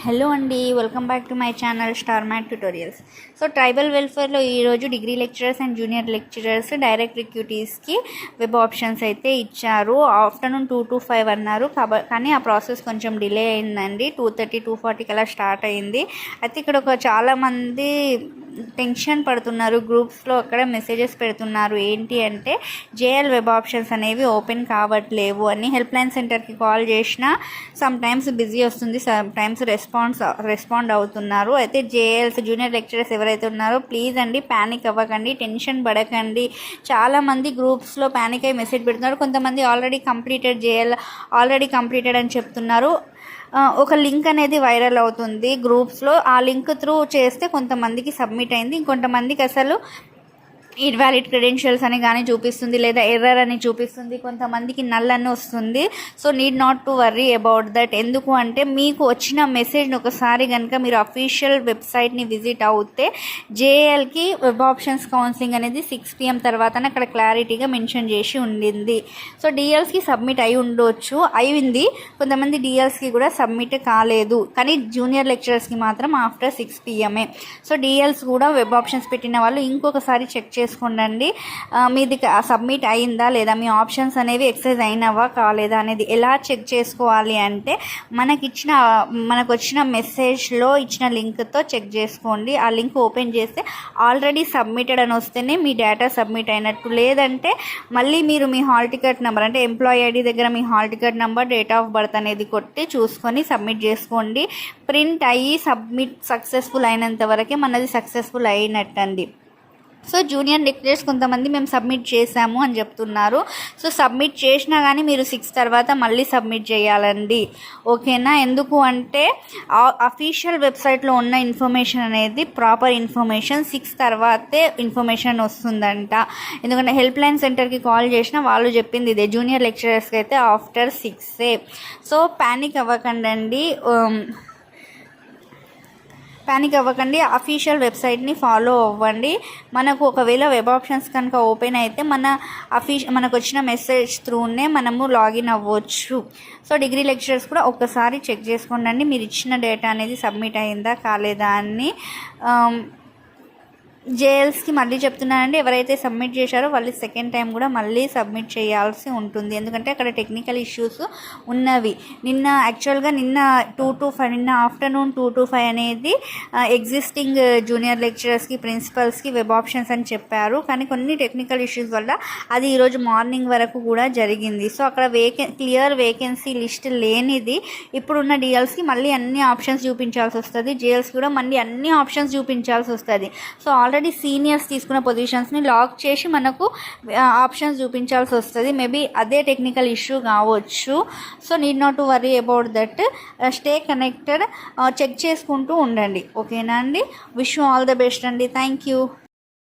Hello అండి welcome back to my channel star math tutorials. So tribal వెల్ఫేర్లో ఈరోజు degree lecturers and junior lecturers direct రిక్యూటీస్కి web options అయితే ఇచ్చారు. Afternoon two to five అన్నారు కాబ కానీ ఆ ప్రాసెస్ కొంచెం డిలే అయిందండి. టూ థర్టీ టూ ఫార్టీకి అలా స్టార్ట్ అయింది. అయితే ఇక్కడ ఒక చాలామంది టెన్షన్ పడుతున్నారు. గ్రూప్స్లో అక్కడ మెసేజెస్ పెడుతున్నారు. ఏంటి అంటే జేఎల్ వెబ్ ఆప్షన్స్ అనేవి ఓపెన్ కావట్లేవు అని హెల్ప్ లైన్ సెంటర్కి కాల్ చేసినా సమ్ టైమ్స్ బిజీ వస్తుంది సమ్ టైమ్స్ రెస్పాన్స్ రెస్పాండ్ అవుతున్నారు. అయితే జేఎల్స్ జూనియర్ లెక్చరర్స్ ఎవరైతే ఉన్నారో ప్లీజ్ అండి ప్యానిక్ అవ్వకండి టెన్షన్ పడకండి. చాలామంది గ్రూప్స్లో ప్యానిక్ అయ్యి మెసేజ్ పెడుతున్నారు. కొంతమంది already completed JL already completed అని చెప్తున్నారు. ఒక లింక్ అనేది వైరల్ అవుతుంది గ్రూప్స్లో. ఆ లింక్ త్రూ చేస్తే కొంతమందికి సబ్మిట్ అయింది. ఇంకొంతమందికి అసలు ఇన్వాలిడ్ క్రెడెన్షియల్స్ అని కానీ చూపిస్తుంది లేదా ఎర్రర్ అని చూపిస్తుంది. కొంతమందికి నల్ అని వస్తుంది. So need not to worry about that. ఎందుకు అంటే మీకు వచ్చిన మెసేజ్ని ఒకసారి కనుక మీరు అఫీషియల్ వెబ్సైట్ని విజిట్ అవుతే జేఎల్కి వెబ్ ఆప్షన్స్ కౌన్సిలింగ్ అనేది సిక్స్ పిఎం తర్వాత అక్కడ క్లారిటీగా మెన్షన్ చేసి ఉండింది. సో డిఎల్స్కి సబ్మిట్ అయి ఉండొచ్చు. అయింది కొంతమంది డిఎల్స్కి కూడా సబ్మిట్ కాలేదు. కానీ జూనియర్ లెక్చరర్స్కి మాత్రం after six PM so DLs కూడా వెబ్ ఆప్షన్స్ పెట్టిన వాళ్ళు ఇంకొకసారి చెక్ చేసి చేసుకోండి మీది సబ్మిట్ అయిందా లేదా మీ ఆప్షన్స్ అనేవి ఎక్సైజ్ అయినవా కాలేదా అనేది ఎలా చెక్ చేసుకోవాలి అంటే మనకి ఇచ్చిన మనకు వచ్చిన మెసేజ్లో ఇచ్చిన లింక్తో చెక్ చేసుకోండి. ఆ లింక్ ఓపెన్ చేస్తే ఆల్రెడీ సబ్మిటెడ్ అని వస్తేనే మీ డేటా సబ్మిట్ అయినట్టు. లేదంటే మళ్ళీ మీరు మీ హాల్ టికెట్ నెంబర్ అంటే ఎంప్లాయీ ఐడి దగ్గర మీ hall ticket number date of birth అనేది కొట్టి చూసుకొని సబ్మిట్ చేసుకోండి. ప్రింట్ అయ్యి సబ్మిట్ సక్సెస్ఫుల్ అయినంత వరకే మనది సక్సెస్ఫుల్ అయినట్టండి. సో జూనియర్ డిక్లేర్స్ కొంతమంది మేము సబ్మిట్ చేసాము అని చెప్తున్నారు. సో సబ్మిట్ చేసినా కానీ మీరు సిక్స్ తర్వాత మళ్ళీ సబ్మిట్ చేయాలండి. ఓకేనా? ఎందుకు అంటే అఫీషియల్ వెబ్సైట్లో ఉన్న ఇన్ఫర్మేషన్ అనేది ప్రాపర్ ఇన్ఫర్మేషన్ సిక్స్ తర్వాతే ఇన్ఫర్మేషన్ వస్తుందంట. ఎందుకంటే హెల్ప్ లైన్ సెంటర్కి కాల్ చేసినా వాళ్ళు చెప్పింది ఇదే. జూనియర్ లెక్చరర్స్కి అయితే ఆఫ్టర్ సిక్సే. సో ప్యానిక్ అవ్వకండి ప్యానిక్ అవ్వకండి. అఫీషియల్ వెబ్సైట్ని ఫాలో అవ్వండి. మనకు ఒకవేళ వెబ్ ఆప్షన్స్ కనుక ఓపెన్ అయితే మన అఫీష్ మనకు వచ్చిన మెసేజ్ త్రూనే మనము లాగిన్ అవ్వచ్చు. సో డిగ్రీ లెక్చరర్స్ కూడా ఒక్కసారి చెక్ చేసుకోండి మీరు ఇచ్చిన డేటా అనేది సబ్మిట్ అయిందా కాలేదా అని. Um, జేఎల్స్కి మళ్ళీ చెప్తున్నానండి. ఎవరైతే సబ్మిట్ చేశారో వాళ్ళు సెకండ్ టైం కూడా మళ్ళీ సబ్మిట్ చేయాల్సి ఉంటుంది. ఎందుకంటే అక్కడ టెక్నికల్ ఇష్యూస్ ఉన్నవి. నిన్న యాక్చువల్గా నిన్న టూ టు ఫైవ్ నిన్న ఆఫ్టర్నూన్ టూ టు ఫైవ్ అనేది ఎగ్జిస్టింగ్ జూనియర్ లెక్చరర్స్కి ప్రిన్సిపల్స్కి వెబ్ ఆప్షన్స్ అని చెప్పారు. కానీ కొన్ని టెక్నికల్ ఇష్యూస్ వల్ల అది ఈరోజు మార్నింగ్ వరకు కూడా జరిగింది. సో అక్కడ వేకె క్లియర్ వేకెన్సీ లిస్ట్ లేనిది ఇప్పుడున్న డిఎల్స్కి మళ్ళీ అన్ని ఆప్షన్స్ చూపించాల్సి వస్తుంది. జేఎల్స్ కూడా మళ్ళీ అన్ని ఆప్షన్స్ చూపించాల్సి వస్తుంది. సో ఆల్రెడీ సీనియర్స్ తీసుకున్న పొజిషన్స్ని లాక్ చేసి మనకు ఆప్షన్స్ చూపించాల్సి వస్తుంది. మేబీ అదే టెక్నికల్ ఇష్యూ కావచ్చు. So need not to worry about that. Stay connected check చేసుకుంటూ ఉండండి. ఓకేనా అండి? విష్ ఆల్ ద బెస్ట్ అండి. Thank you.